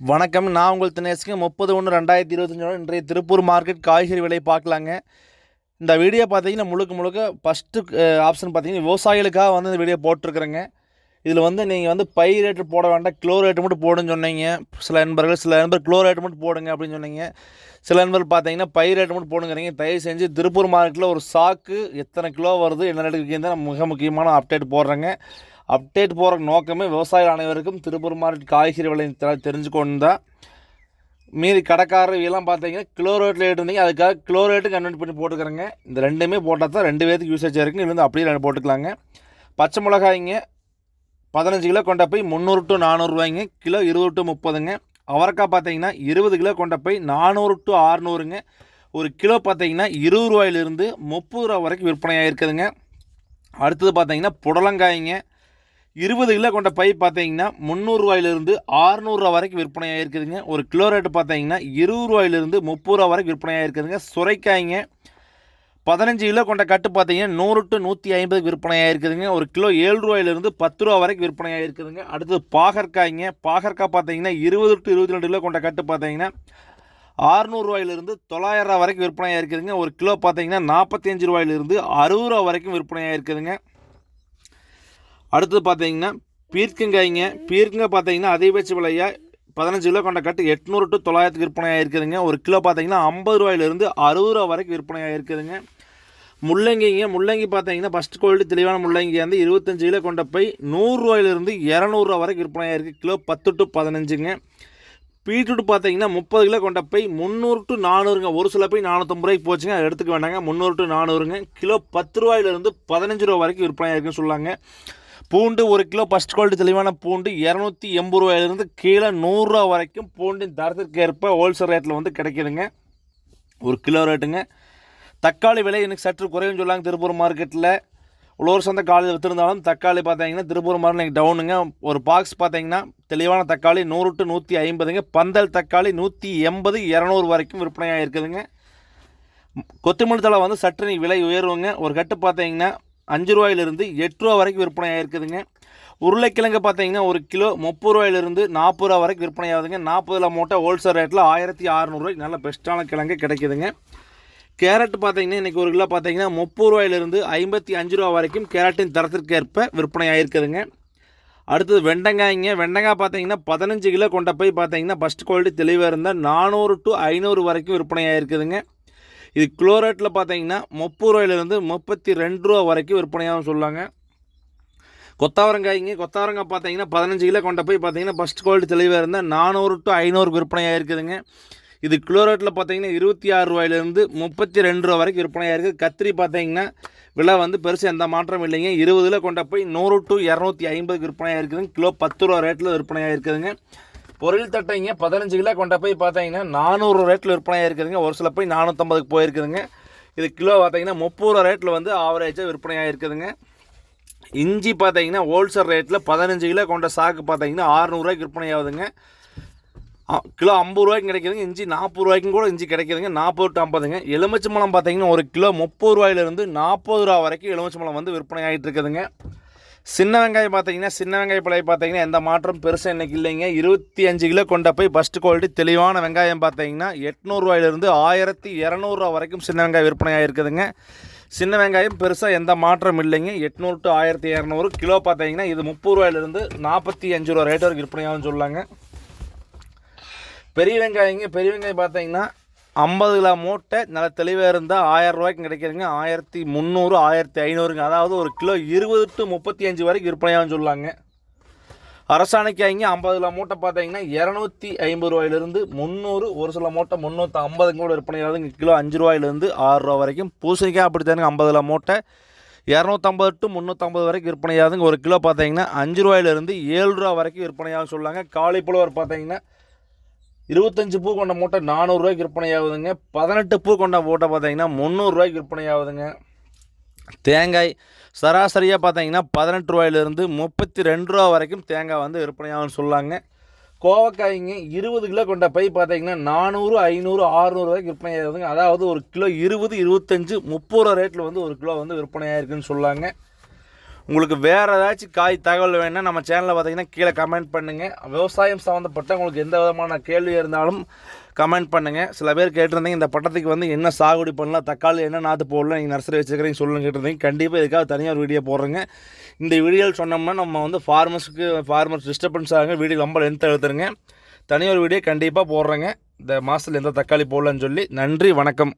வணக்கம். நான் உங்கள் தினேஷ்க்கு முப்பது ஒன்று ரெண்டாயிரத்தி இருபத்தஞ்சோட இன்றைய திருப்பூர் மார்க்கெட் காய்கறி விலை பார்க்கலாங்க. இந்த வீடியோ பார்த்தீங்கன்னா முழுக்க முழுக்க ஃபஸ்ட்டு ஆப்ஷன் பார்த்தீங்கன்னா விவசாயிகளுக்காக வந்து இந்த வீடியோ போட்டிருக்கிறேங்க. இதில் வந்து நீங்கள் வந்து பை ரேட்டு போட வேண்டாம். க்ளோ ரேட்டு மட்டும் போடுன்னு சொன்னீங்க. சில நண்பர்கள் சில நண்பர் க்ளோ ரேட்டு மட்டும் போடுங்க அப்படின்னு சொன்னீங்க. சில நண்பர்கள் பார்த்தீங்கன்னா பை ரேட்டு மட்டும் போடுங்கிறீங்க. தயவு செஞ்சு திருப்பூர் மார்க்கெட்டில் ஒரு சாக்கு எத்தனை கிலோ வருது என்ன ரேட்டுக்கு விற்கிறது நான் மிக முக்கியமான அப்டேட் போடுறேங்க. அப்டேட் போகிற நோக்கமே விவசாய அனைவருக்கும் திருப்பூர் மார்க்கெட் காய்கறி விலை தெ- தெரிஞ்சுக்கொண்டு தான் மீறி கடைக்காரர் இதெல்லாம் பார்த்தீங்கன்னா கிலோ ரேட்டில் இருந்தீங்க அதுக்காக கிலோ ரேட்டு கன்வெர்ட் பண்ணி போட்டுக்கிறேங்க. இந்த ரெண்டுமே போட்டால் தான் ரெண்டு பேருக்கு யூசேஜ் இருக்குது இது வந்து அப்படியே ரெண்டு போட்டுக்கலாங்க. பச்சை மிளகாய்ங்க பதினஞ்சு கிலோ கொண்ட போய் முந்நூறு டு நானூறுரூவாய்ங்க கிலோ இருபது டு முப்பதுங்க. அவரைக்காய் பார்த்தீங்கன்னா இருபது கிலோ கொண்ட போய் நானூறு டு ஆறுநூறுங்க ஒரு கிலோ பார்த்தீங்கன்னா இருபது ரூபாயிலிருந்து முப்பது ரூபா வரைக்கும் விற்பனையாக இருக்குதுங்க அடுத்தது பார்த்தீங்கன்னா புடலங்காய்ங்க. இருபது கிலோ கொண்ட பை பார்த்தீங்கன்னா முந்நூறுரூவாயிலிருந்து ஆறுநூறுரூவா வரைக்கும் விற்பனையாக இருக்குதுங்க. ஒரு கிலோ ரேட்டு பார்த்தீங்கன்னா இருபது ரூபாயிலிருந்து முப்பது ரூபா வரைக்கும் விற்பனையாக இருக்குதுங்க. சுரைக்காய்ங்க பதினஞ்சு கிலோ கொண்ட கட்டு பார்த்தீங்கன்னா நூறு டு நூற்றி ஐம்பதுக்கு விற்பனையாக இருக்குதுங்க. ஒரு கிலோ ஏழு ரூபாயிலிருந்து பத்து ரூபா வரைக்கும் விற்பனையாக இருக்குதுங்க. அடுத்தது பாகற்காய்ங்க. பாகற்காய் பார்த்தீங்கன்னா இருபது டு இருபத்தி ரெண்டு கிலோ கொண்ட கட்டு பார்த்தீங்கன்னா ஆறுநூறுவாயிலிருந்து தொள்ளாயிரம் ரூபா வரைக்கும் விற்பனையாக இருக்குதுங்க. ஒரு கிலோ பார்த்தீங்கன்னா நாற்பத்தஞ்சு ரூபாயிலிருந்து அறுபது ரூபா வரைக்கும் விற்பனையாக இருக்குதுங்க. அடுத்தது பார்த்தீங்கன்னா பீர்க்கங்காய்ங்க. பீர்க்கங்காய் பார்த்தீங்கன்னா அதிகபட்ச விலையாக பதினஞ்சு கிலோ கொண்ட கட்டு எட்நூறு டு தொள்ளாயிரத்துக்கு விற்பனையாக இருக்குதுங்க. ஒரு கிலோ பார்த்தீங்கன்னா ஐம்பது ரூபாயிலிருந்து அறுபது ரூபா வரைக்கும் விற்பனையாக இருக்குதுங்க. முள்ளங்கிங்க முள்ளங்கி பார்த்தீங்கன்னா ஃபஸ்ட் குவாலிட்டி தெளிவான முள்ளங்கி வந்து இருபத்தஞ்சு கிலோ கொண்ட போய் நூறுரூவாயிலிருந்து இரநூறுவா வரைக்கும் விற்பனையாக இருக்குது கிலோ பத்து டு பதினஞ்சுங்க. பீட்ரூட் பார்த்தீங்கன்னா முப்பது கிலோ கொண்ட போய் முந்நூறு டு நானூறுங்க. ஒரு சில போய் நானூற்றம்பது ரூபாய்க்கு போச்சுங்க. அதை எடுத்துக்க வேண்டாங்க. முந்நூறு டு நானூறுங்க. கிலோ பத்து ரூபாயிலிருந்து பதினஞ்சு ரூபா வரைக்கும் விற்பனையாக இருக்குன்னு சொல்லாங்க. பூண்டு ஒரு கிலோ ஃபஸ்ட் குவாலிட்டி தெளிவான பூண்டு இரநூத்தி எண்பது ரூபாயிலிருந்து கீழே நூறுரூவா வரைக்கும் பூண்டின் தரத்திற்கு ஏற்ப ஹோல்சேல் ரேட்டில் வந்து கிடைக்கிதுங்க. ஒரு கிலோ ரேட்டுங்க தக்காளி விலை எனக்கு சற்று குறைவுன்னு சொல்லாங்க திருப்பூர் மார்க்கெட்டில் உழவர் சந்த காலையில் விற்றுருந்தாலும் தக்காளி பார்த்தீங்கன்னா திருப்பூர் மார்க்கெட் டவுனுங்க ஒரு பாக்ஸ் பார்த்தீங்கன்னா தெளிவான தக்காளி நூறு டு நூற்றி ஐம்பதுங்க. பந்தல் தக்காளி நூற்றி எண்பது இரநூறு வரைக்கும் விற்பனையாக இருக்குதுங்க. கொத்தமல்லி தழை வந்து சற்று விலை உயர்வுங்க ஒரு கட்டு பார்த்தீங்கன்னா அஞ்சு ரூபாயிலிருந்து எட்டு ரூபா வரைக்கும் விற்பனை ஆகிருக்குதுங்க உருளைக்கிழங்கு பார்த்தீங்கன்னா ஒரு கிலோ முப்பது ரூபாயிலிருந்து நாற்பது ரூபா வரைக்கும் விற்பனை ஆகுதுங்க நாற்பதுல மூட்டை ஹோல்சேல் ரேட்டில் ஆயிரத்தி அறநூறுவாய்க்கு நல்ல பெஸ்ட்டான கிழங்கு கிடைக்குதுங்க. கேரட் பார்த்தீங்கன்னா இன்றைக்கி ஒரு கிலோ பார்த்தீங்கன்னா முப்பது ரூபாயிலிருந்து ஐம்பத்தி அஞ்சு ரூபா வரைக்கும் கேரட்டின் தரத்திற்கேற்ப விற்பனை ஆகிருக்குதுங்க அடுத்தது வெண்டங்காய்ங்க. வெண்டங்காய் பார்த்தீங்கன்னா பதினஞ்சு கிலோ கொண்ட போய் பார்த்தீங்கன்னா ஃபஸ்ட் குவாலிட்டி தெளிவாக இருந்தால் நானூறு டு ஐநூறு வரைக்கும் விற்பனை ஆகிருக்குதுங்க இது குளோரேட்டில் பார்த்தீங்கன்னா முப்பது ரூபாயிலிருந்து முப்பத்தி ரெண்டு ரூபா வரைக்கும் விற்பனையாகவும் சொல்லுவாங்க. கொத்தாவரங்காய்ங்க கொத்தாவரங்காய் பார்த்தீங்கன்னா பதினஞ்சு கிலோ கொண்ட போய் பார்த்தீங்கன்னா ஃபஸ்ட் குவாலிட்டி தெளிவாக இருந்தால் நானூறு டு ஐநூறுக்கு விற்பனையாக இருக்குதுங்க. இது குளோரேட்டில் பார்த்தீங்கன்னா இருபத்தி ஆறு ரூபாயிலேருந்து முப்பத்தி ரெண்டு ரூபா வரைக்கும் விற்பனையாக இருக்குது. கத்திரி பார்த்தீங்கன்னா விலை வந்து பெருசு எந்த மாற்றம் இல்லைங்க. இருபதில் கொண்ட போய் நூறு டு இரநூத்தி ஐம்பதுக்கு விற்பனையாக இருக்குதுங்க. கிலோ பத்து ரூபா ரேட்டில் விற்பனையாக இருக்குதுங்க. பொருள் தட்டைங்க பதினஞ்சு கிலோ கொண்ட போய் பார்த்தீங்கன்னா நானூறு ரேட்டில் விற்பனையாக இருக்குதுங்க ஒரு சில போய் நானூற்றம்பதுக்கு போயிருக்குதுங்க. இது கிலோ பார்த்தீங்கன்னா முப்பது ரூபா ரேட்டில் வந்து ஆவரேஜாக விற்பனையாக இருக்குதுங்க இஞ்சி பார்த்தீங்கன்னா ஹோல்சேல் ரேட்டில் பதினஞ்சு கிலோ கொண்ட சாக்கு பார்த்தீங்கன்னா ஆறுநூறுவாய்க்கு விற்பனை ஆகுதுங்க. கிலோ ஐம்பது ரூபாய்க்கும் கிடைக்குதுங்க. இஞ்சி நாற்பது ரூபாய்க்கும் கூட இஞ்சி கிடைக்குதுங்க. நாற்பது டு ஐம்பதுங்க. எலுமிச்சம்பழம் பார்த்தீங்கன்னா ஒரு கிலோ முப்பது ரூபாயிலிருந்து நாற்பது ரூபா வரைக்கும் எலுமிச்சம்பழம் வந்து விற்பனை ஆகிட்டு இருக்குதுங்க. சின்ன வெங்காயம் பார்த்தீங்கன்னா சின்ன வெங்காய பழைய பார்த்தீங்கன்னா எந்த மாற்றம் பெருசாக இன்றைக்கி இல்லைங்க. இருபத்தி அஞ்சு கிலோ கொண்ட போய் ஃபஸ்ட்டு குவாலிட்டி தெளிவான வெங்காயம் பார்த்தீங்கன்னா எட்நூறுவாயிலிருந்து ஆயிரத்தி இரநூறுவா வரைக்கும் சின்ன வெங்காயம் விற்பனையாக இருக்குதுங்க சின்ன வெங்காயம் பெருசாக எந்த மாற்றம் இல்லைங்க. எட்நூறு டு ஆயிரத்தி இரநூறு கிலோ பார்த்தீங்கன்னா இது முப்பது ரூபாயிலிருந்து நாற்பத்தி அஞ்சு ரூபா ரேட் வரைக்கும் விற்பனையாகும் சொல்லாங்க. பெரிய வெங்காயங்க பெரிய வெங்காயம் பார்த்தீங்கன்னா ஐம்பது கிலோ மூட்டை நல்ல தெளிவாக இருந்தால் ஆயிரம் ரூபாய்க்கு கிடைக்குதுங்க. ஆயிரத்தி முந்நூறு ஆயிரத்தி ஐநூறுங்க. அதாவது ஒரு கிலோ இருபது டு முப்பத்தி அஞ்சு வரைக்கும் விற்பனையாகும் சொல்லாங்க. அரசாணைக்காய்ங்க ஐம்பது கிலோ மூட்டை பார்த்தீங்கன்னா இரநூத்தி ஐம்பது ரூபாயிலிருந்து முந்நூறு ஒரு சில மூட்டை முந்நூற்றி ஐம்பதுங்க கூட விற்பனையாகுதுங்க கிலோ அஞ்சு ரூபாயிலிருந்து ஆறு ரூபா வரைக்கும். பூசணிக்காய் அப்படி தானுங்க ஐம்பது கிலோ மூட்டை. இரநூத்தம்பது டு முந்நூற்றம்பது வரைக்கும் விற்பனையாகுதுங்க. ஒரு கிலோ பார்த்தீங்கன்னா அஞ்சு ரூபாயிலிருந்து ஏழு ரூபா வரைக்கும் விற்பனையாகும் சொல்லாங்க. காலிஃப்ளவர் பார்த்தீங்கன்னா இருபத்தஞ்சு பூ கொண்ட மூட்டை நானூறுரூவாய்க்கு விற்பனை ஆகுதுங்க பதினெட்டு பூ கொண்ட மூட்டை பார்த்தீங்கன்னா முந்நூறுரூவாய்க்கு விற்பனை ஆகுதுங்க தேங்காய் சராசரியாக பார்த்தீங்கன்னா பதினெட்டு ரூபாயிலிருந்து முப்பத்தி ரெண்டு ரூபா வரைக்கும் தேங்காய் வந்து விற்பனையாகும்னு சொல்லாங்க. கோவக்காய்ங்க இருபது கிலோ கொண்ட பை பார்த்தீங்கன்னா நானூறு ஐநூறு ஆறுநூறுவாய்க்கு விற்பனை ஆகுதுங்க அதாவது ஒரு கிலோ இருபது இருபத்தஞ்சு முப்பது ரூபா ரேட்டில் வந்து ஒரு கிலோ வந்து விற்பனை ஆயிருக்குன்னு சொல்லாங்க. உங்களுக்கு வேறு ஏதாச்சும் காய் தகவல் வேணும்னா நம்ம சேனலில் பார்த்தீங்கன்னா கீழே கமெண்ட் பண்ணுங்கள் விவசாயம் சம்மந்தப்பட்ட உங்களுக்கு எந்த விதமான கேள்வி இருந்தாலும் கமெண்ட் பண்ணுங்கள் சில பேர் கேட்டிருந்தீங்க இந்த பட்டத்துக்கு வந்து என்ன சாகுபடி பண்ணலாம் தக்காளி என்ன நாற்று போடலாம் நீங்கள் நர்சரி வச்சுக்கிறீங்க சொல்லுங்க கேட்டிருந்தீங்க. கண்டிப்பாக இதுக்காக தனியாக ஒரு வீடியோ போடுறேங்க. இந்த வீடியோவில் சொன்னோம்னா நம்ம வந்து ஃபார்மர்ஸுக்கு ஃபார்மர்ஸ் டிஸ்டர்பன்ஸ் ஆகுங்க. வீடியோ ரொம்ப லென்த் எழுத்துருங்க தனியார் வீடியோ கண்டிப்பாக போடுறேங்க. இந்த மாதத்தில் எந்த தக்காளி போடலான்னு சொல்லி. நன்றி வணக்கம்.